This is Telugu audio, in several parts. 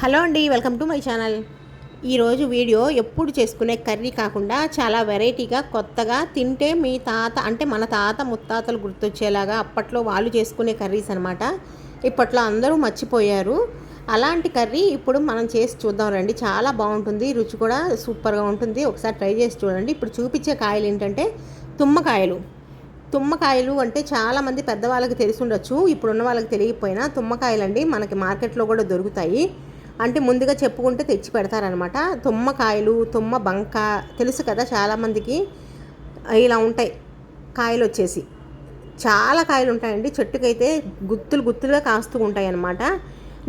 హలో అండి వెల్కమ్ టు మై ఛానల్. ఈరోజు వీడియో ఎప్పుడు చేసుకునే కర్రీ కాకుండా చాలా వెరైటీగా కొత్తగా తింటే మీ తాత అంటే మన తాత ముత్తాతలు గుర్తొచ్చేలాగా అప్పట్లో వాళ్ళు చేసుకునే కర్రీస్ అనమాట ఇప్పట్లో అందరూ మర్చిపోయారు. అలాంటి కర్రీ ఇప్పుడు మనం చేసి చూద్దాం రండి. చాలా బాగుంటుంది రుచి కూడా సూపర్గా ఉంటుంది. ఒకసారి ట్రై చేసి చూడండి. ఇప్పుడు చూపించే కాయలు ఏంటంటే తుమ్మకాయలు. తుమ్మకాయలు అంటే చాలామంది పెద్దవాళ్ళకి తెలిసి ఉండొచ్చు. ఇప్పుడున్న వాళ్ళకి తెలియకపోయినా తుమ్మకాయలండి మనకి మార్కెట్లో కూడా దొరుకుతాయి. అంటే ముందుగా చెప్పుకుంటే తెచ్చి పెడతారనమాట. తుమ్మకాయలు తుమ్మ బంక తెలుసు కదా చాలామందికి. ఇలా ఉంటాయి కాయలు వచ్చేసి చాలా కాయలు ఉంటాయండి చెట్టుకైతే గుత్తులు గుత్తులుగా కాస్తూ ఉంటాయి అన్నమాట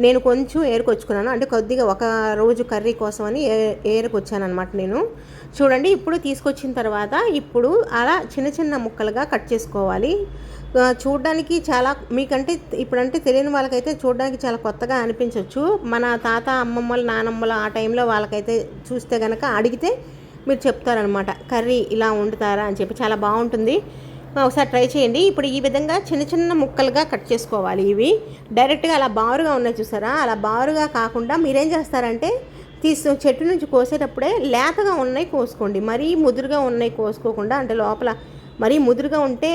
నేను కొంచెం ఏరుకొచ్చుకున్నాను. అంటే కొద్దిగా ఒక రోజు కర్రీ కోసమని ఏ ఏరుకొచ్చాను అనమాట నేను. చూడండి ఇప్పుడు తీసుకొచ్చిన తర్వాత ఇప్పుడు అలా చిన్న చిన్న ముక్కలుగా కట్ చేసుకోవాలి. చూడడానికి చాలా మీకంటే ఇప్పుడంటే తెలియని వాళ్ళకైతే చూడడానికి చాలా కొత్తగా అనిపించవచ్చు మన తాత అమ్మమ్మలు నానమ్మలు ఆ టైంలో వాళ్ళకైతే చూస్తే కనుక అడిగితే మీరు చెప్తారనమాట కర్రీ ఇలా వండుతారా? అని చెప్పి. చాలా బాగుంటుంది. ఒకసారి ట్రై చేయండి. ఇప్పుడు ఈ విధంగా చిన్న చిన్న ముక్కలుగా కట్ చేసుకోవాలి ఇవి. డైరెక్ట్గా అలా బారుగా ఉన్నాయి చూసారా? అలా బారుగా కాకుండా మీరేం చేస్తారంటే తీసు చెట్టు నుంచి కోసేటప్పుడే లేతగా ఉన్నాయి కోసుకోండి. మరీ ముదురుగా ఉన్నాయి కోసుకోకుండా అంటే లోపల మరీ ముదురుగా ఉంటే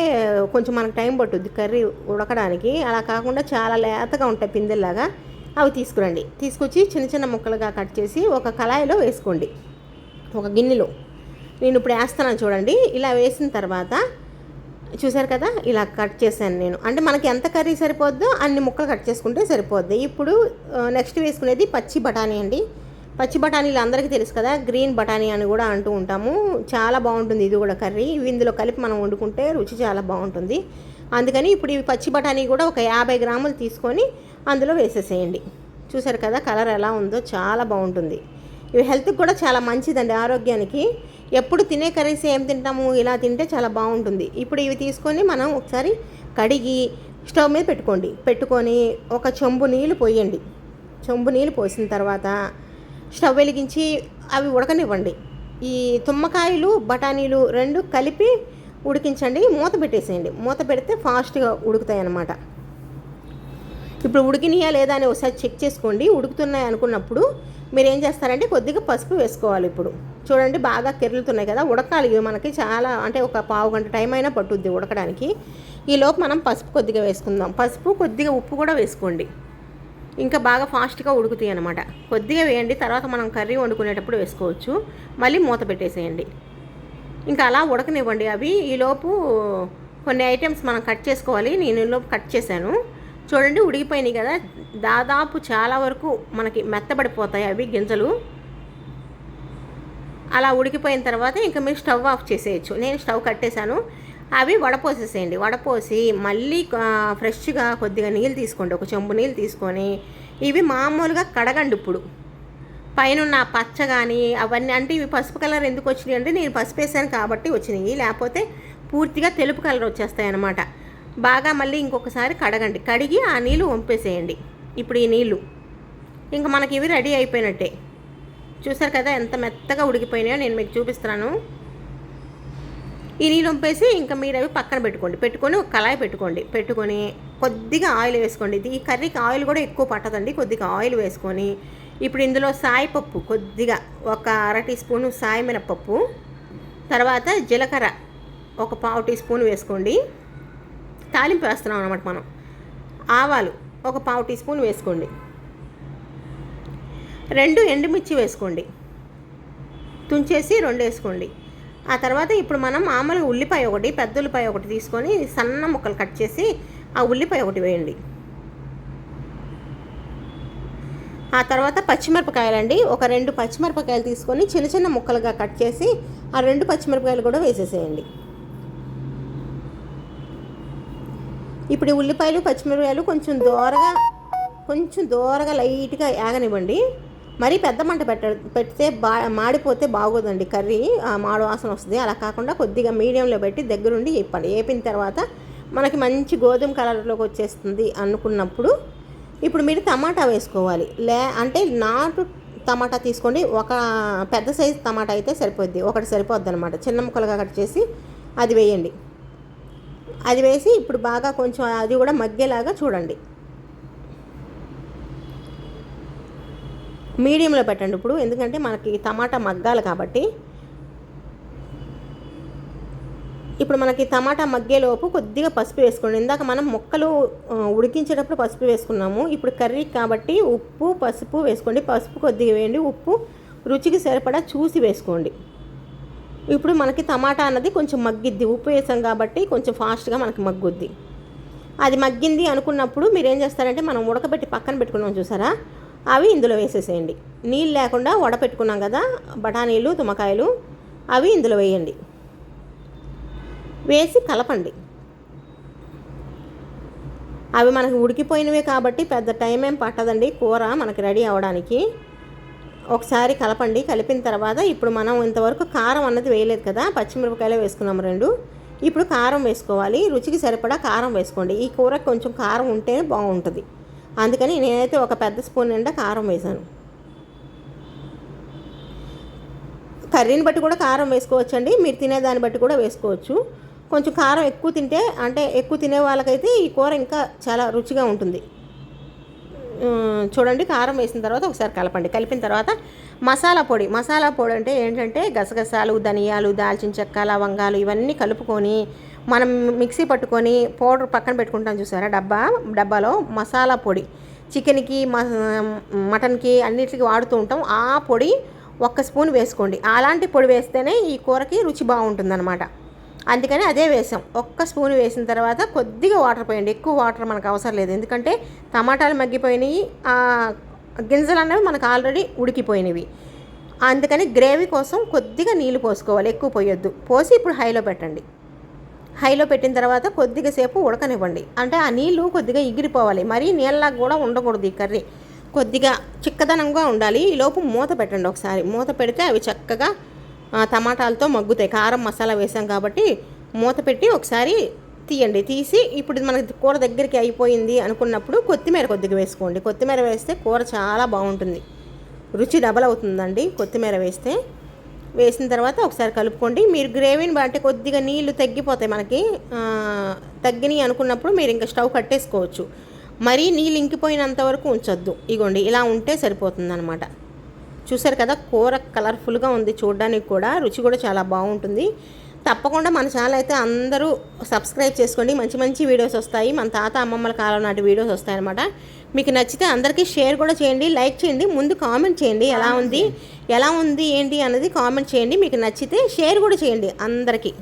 కొంచెం మనకు టైం పట్టుద్ది కర్రీ ఉడకడానికి. అలా కాకుండా చాలా లేతగా ఉంటాయి పిందెల్లాగా. అవి తీసుకురండి. తీసుకొచ్చి చిన్న చిన్న ముక్కలుగా కట్ చేసి ఒక కళాయిలో వేసుకోండి. ఒక గిన్నెలో. నేను ఇప్పుడు వేస్తాను చూడండి. ఇలా వేసిన తర్వాత చూసారు కదా? ఇలా కట్ చేశాను నేను. అంటే మనకి ఎంత కర్రీ సరిపోద్దో అన్ని ముక్కలు కట్ చేసుకుంటే సరిపోద్ది. ఇప్పుడు నెక్స్ట్ వేసుకునేది పచ్చి బఠానీ అండి. పచ్చి బఠానీలు అందరికీ తెలుసు కదా గ్రీన్ బఠానీ అని కూడా అంటూ ఉంటాము. చాలా బాగుంటుంది ఇది కూడా కర్రీ. ఇవి ఇందులో కలిపి మనం వండుకుంటే రుచి చాలా బాగుంటుంది. అందుకని ఇప్పుడు ఇవి పచ్చి బఠానీ కూడా ఒక యాభై గ్రాములు తీసుకొని అందులో వేసేసేయండి. చూసారు కదా కలర్ ఎలా ఉందో చాలా బాగుంటుంది. ఇవి హెల్త్కి కూడా చాలా మంచిదండి ఆరోగ్యానికి. ఎప్పుడు తినే కర్రీస్ ఏం తింటాము ఇలా తింటే చాలా బాగుంటుంది. ఇప్పుడు ఇవి తీసుకొని మనం ఒకసారి కడిగి స్టవ్ మీద పెట్టుకోండి. పెట్టుకొని ఒక చెంబు నీళ్ళు పోయండి. చెంబు నీళ్ళు పోసిన తర్వాత స్టవ్ వెలిగించి అవి ఉడకనివ్వండి. ఈ తుమ్మకాయలు బఠానీలు రెండు కలిపి ఉడికించండి. మూత పెట్టేసేయండి. మూత పెడితే ఫాస్ట్గా ఉడుకుతాయి అన్నమాట ఇప్పుడు ఉడికినాయా లేదా అని ఒకసారి చెక్ చేసుకోండి. ఉడుకుతున్నాయి అనుకున్నప్పుడు మీరు ఏం చేస్తారంటే కొద్దిగా పసుపు వేసుకోవాలి ఇప్పుడు. చూడండి బాగా కెరులుతున్నాయి కదా. ఉడకాలి. ఇవి మనకి చాలా అంటే ఒక పావు గంట టైం అయినా పట్టుద్ది ఉడకడానికి. ఈలోపు మనం పసుపు కొద్దిగా వేసుకుందాం. పసుపు కొద్దిగా ఉప్పు కూడా వేసుకోండి. ఇంకా బాగా ఫాస్ట్గా ఉడుకుతాయి అనమాట కొద్దిగా వేయండి తర్వాత మనం కర్రీ వండుకునేటప్పుడు వేసుకోవచ్చు. మళ్ళీ మూత పెట్టేసేయండి. ఇంకా అలా ఉడకనివ్వండి. అవి ఈలోపు కొన్ని ఐటమ్స్ మనం కట్ చేసుకోవాలి. నేను ఈలోపు కట్ చేశాను. చూడండి ఉడికిపోయినాయి కదా. దాదాపు చాలా వరకు మనకి మెత్తబడిపోతాయి అవి గింజలు. అలా ఉడికిపోయిన తర్వాత ఇంకా మీరు స్టవ్ ఆఫ్ చేసేయచ్చు. నేను స్టవ్ కట్టేశాను. అవి వడపోసేసేయండి. వడపోసి మళ్ళీ ఫ్రెష్గా కొద్దిగా నీళ్ళు తీసుకోండి. ఒక చెంబు నీళ్ళు తీసుకొని ఇవి మామూలుగా కడగండి ఇప్పుడు. పైన ఉన్న పచ్చ కానీ అవన్నీ అంటే ఇవి పసుపు కలర్ ఎందుకు వచ్చినాయి అంటే నేను పసుపు వేసాను కాబట్టి వచ్చినాయి. లేకపోతే పూర్తిగా తెలుపు కలర్ వచ్చేస్తాయి అన్నమాట బాగా మళ్ళీ ఇంకొకసారి కడగండి. కడిగి ఆ నీళ్ళు వంపేసేయండి. ఇప్పుడు ఈ నీళ్ళు. ఇంకా మనకి ఇవి రెడీ అయిపోయినట్టే. చూసారు కదా ఎంత మెత్తగా ఉడికిపోయినాయో నేను మీకు చూపిస్తున్నాను. ఈ నీళ్ళు వంపేసి ఇంకా మీరు అవి పక్కన పెట్టుకోండి. పెట్టుకొని ఒక కళాయి పెట్టుకోండి. పెట్టుకొని కొద్దిగా ఆయిల్ వేసుకోండి. ఈ కర్రీకి ఆయిల్ కూడా ఎక్కువ పట్టదండి. కొద్దిగా ఆయిల్ వేసుకొని ఇప్పుడు ఇందులో సాయి పప్పు కొద్దిగా ఒక అర టీ స్పూను సాయి మినపప్పు తర్వాత జీలకర్ర ఒక పావు టీ స్పూన్ వేసుకోండి. తాలింపు వేస్తున్నాం అనమాట మనం. ఆవాలు ఒక పావు టీ స్పూన్ వేసుకోండి. రెండు ఎండుమిర్చి వేసుకోండి. తుంచేసి రెండు వేసుకోండి. ఆ తర్వాత ఇప్పుడు మనం మామూలుగా ఉల్లిపాయ ఒకటి పెద్ద ఉల్లిపాయ ఒకటి తీసుకొని సన్న ముక్కలు కట్ చేసి ఆ ఉల్లిపాయ ఒకటి వేయండి. ఆ తర్వాత పచ్చిమిరపకాయలండి. ఒక రెండు పచ్చిమిరపకాయలు తీసుకొని చిన్న చిన్న ముక్కలుగా కట్ చేసి ఆ రెండు పచ్చిమిరపకాయలు కూడా వేసేసేయండి. ఇప్పుడు ఉల్లిపాయలు పచ్చిమిరపకాయలు కొంచెం దోరగా కొంచెం దోరగా లైట్గా యాగనివ్వండి. మరీ పెద్ద మంట పెట్ట పెడితే బా మాడిపోతే బాగోదండి కర్రీ. మాడు వాసన వస్తుంది. అలా కాకుండా కొద్దిగా మీడియంలో పెట్టి దగ్గరుండి వేపండి వేపిన తర్వాత మనకి మంచి గోధుమ కలర్లోకి వచ్చేస్తుంది అనుకున్నప్పుడు ఇప్పుడు మీరు టమాటా వేసుకోవాలి. లే అంటే నాటు టమాటా తీసుకోండి. ఒక పెద్ద సైజు టమాటా అయితే సరిపోద్ది. ఒకటి సరిపోద్ది అనమాట చిన్న ముక్కలుగా కట్ చేసి అది వేయండి. అది వేసి ఇప్పుడు బాగా కొంచెం అది కూడా మగ్గేలాగా చూడండి. మీడియంలో పెట్టండి ఇప్పుడు. ఎందుకంటే మనకి టమాటా మగ్గాలి కాబట్టి. ఇప్పుడు మనకి టమాటా మగ్గేలోపు కొద్దిగా పసుపు వేసుకోండి. ఇందాక మనం ముక్కలు ఉడికించేటప్పుడు పసుపు వేసుకున్నాము. ఇప్పుడు కర్రీ కాబట్టి ఉప్పు పసుపు వేసుకోండి. పసుపు కొద్దిగా వేయండి. ఉప్పు రుచికి సరిపడా చూసి వేసుకోండి. ఇప్పుడు మనకి టమాటా అన్నది కొంచెం మగ్గిద్ది. ఉప్పు వేసాం కాబట్టి కొంచెం ఫాస్ట్గా మనకి మగ్గుద్ది. అది మగ్గింది అనుకున్నప్పుడు మీరు ఏం చేస్తారంటే మనం ఉడకబెట్టి పక్కన పెట్టుకున్నాం చూసారా? అవి ఇందులో వేసేసేయండి. నీళ్ళు లేకుండా వడపెట్టుకున్నాం కదా బఠానీలు తుమ్మకాయలు అవి ఇందులో వేయండి. వేసి కలపండి. అవి మనకు ఉడికిపోయినవే కాబట్టి పెద్ద టైం ఏం పట్టదండి. కూర మనకి రెడీ అవ్వడానికి. ఒకసారి కలపండి. కలిపిన తర్వాత ఇప్పుడు మనం ఇంతవరకు కారం అన్నది వేయలేదు కదా పచ్చిమిరపకాయలు వేసుకున్నాం రెండు. ఇప్పుడు కారం వేసుకోవాలి. రుచికి సరిపడా కారం వేసుకోండి. ఈ కూర కొంచెం కారం ఉంటే బాగుంటుంది. అందుకని నేనైతే ఒక పెద్ద స్పూన్ నిండా కారం వేశాను. కర్రీని బట్టి కూడా కారం వేసుకోవచ్చండి. మీరు తినేదాన్ని బట్టి కూడా వేసుకోవచ్చు. కొంచెం కారం ఎక్కువ తింటే అంటే ఎక్కువ తినే వాళ్ళకైతే ఈ కూర ఇంకా చాలా రుచిగా ఉంటుంది. చూడండి కారం వేసిన తర్వాత ఒకసారి కలపండి. కలిపిన తర్వాత మసాలా పొడి. మసాలా పొడి అంటే ఏంటంటే గసగసాలు ధనియాలు దాల్చిన చెక్క లవంగాలు ఇవన్నీ కలుపుకొని మనం మిక్సీ పట్టుకొని పౌడర్ పక్కన పెట్టుకుంటాం చూసారా? డబ్బా డబ్బాలో మసాలా పొడి. చికెన్కి మటన్కి అన్నిటికి వాడుతూ ఉంటాం. ఆ పొడి ఒక్క స్పూన్ వేసుకోండి. అలాంటి పొడి వేస్తేనే ఈ కూరకి రుచి బాగుంటుందన్నమాట. అందుకని అదే వేసాం. ఒక్క స్పూన్ వేసిన తర్వాత కొద్దిగా వాటర్ పోయండి. ఎక్కువ వాటర్ మనకు అవసరం లేదు. ఎందుకంటే టమాటాలు మగ్గిపోయినాయి. గింజలు అనేవి మనకు ఆల్రెడీ ఉడికిపోయినవి. అందుకని గ్రేవీ కోసం కొద్దిగా నీళ్ళు పోసుకోవాలి. ఎక్కువ పోయొద్దు. పోసి ఇప్పుడు హైలో పెట్టండి. హైలో పెట్టిన తర్వాత కొద్దిగా సేపు ఉడకనివ్వండి. అంటే ఆ నీళ్ళు కొద్దిగా ఎగిరిపోవాలి మరీ నీళ్ళలాగా కూడా ఉండకూడదు ఈ కర్రీ. కొద్దిగా చిక్కదనంగా ఉండాలి. ఈ లోపు మూత పెట్టండి ఒకసారి. మూత పెడితే అవి చక్కగా టమాటాలతో మగ్గుతాయి. కారం మసాలా వేసాం కాబట్టి మూత పెట్టి ఒకసారి తీయండి. తీసి ఇప్పుడు మనకి కూర దగ్గరికి అయిపోయింది అనుకున్నప్పుడు కొత్తిమీర కొద్దిగా వేసుకోండి. కొత్తిమీర వేస్తే కూర చాలా బాగుంటుంది. రుచి డబల్ అవుతుందండి. కొత్తిమీర వేస్తే వేసిన తర్వాత ఒకసారి కలుపుకోండి. మీరు గ్రేవీని బట్టి కొద్దిగా నీళ్ళు తగ్గిపోతాయి మనకి. తగ్గినాయి అనుకున్నప్పుడు మీరు ఇంకా స్టవ్ కట్టేసుకోవచ్చు. మరీ నీళ్ళు ఇంకిపోయినంత వరకు ఉంచొద్దు. ఇగోండి ఇలా ఉంటే సరిపోతుందన్నమాట. చూసారు కదా కూర కలర్ఫుల్గా ఉంది. చూడడానికి కూడా రుచి కూడా చాలా బాగుంటుంది. తప్పకుండా మన ఛానల్ అయితే అందరూ సబ్స్క్రైబ్ చేసుకోండి. మంచి మంచి వీడియోస్ వస్తాయి. మన తాత అమ్మమ్మల కాలం నాటి వీడియోస్ వస్తాయన్నమాట. మీకు నచ్చితే అందరికీ షేర్ కూడా చేయండి లైక్ చేయండి ముందు కామెంట్ చేయండి. ఎలా ఉంది ఎలా ఉంది ఏంటి అన్నది కామెంట్ చేయండి. మీకు నచ్చితే షేర్ కూడా చేయండి అందరికీ.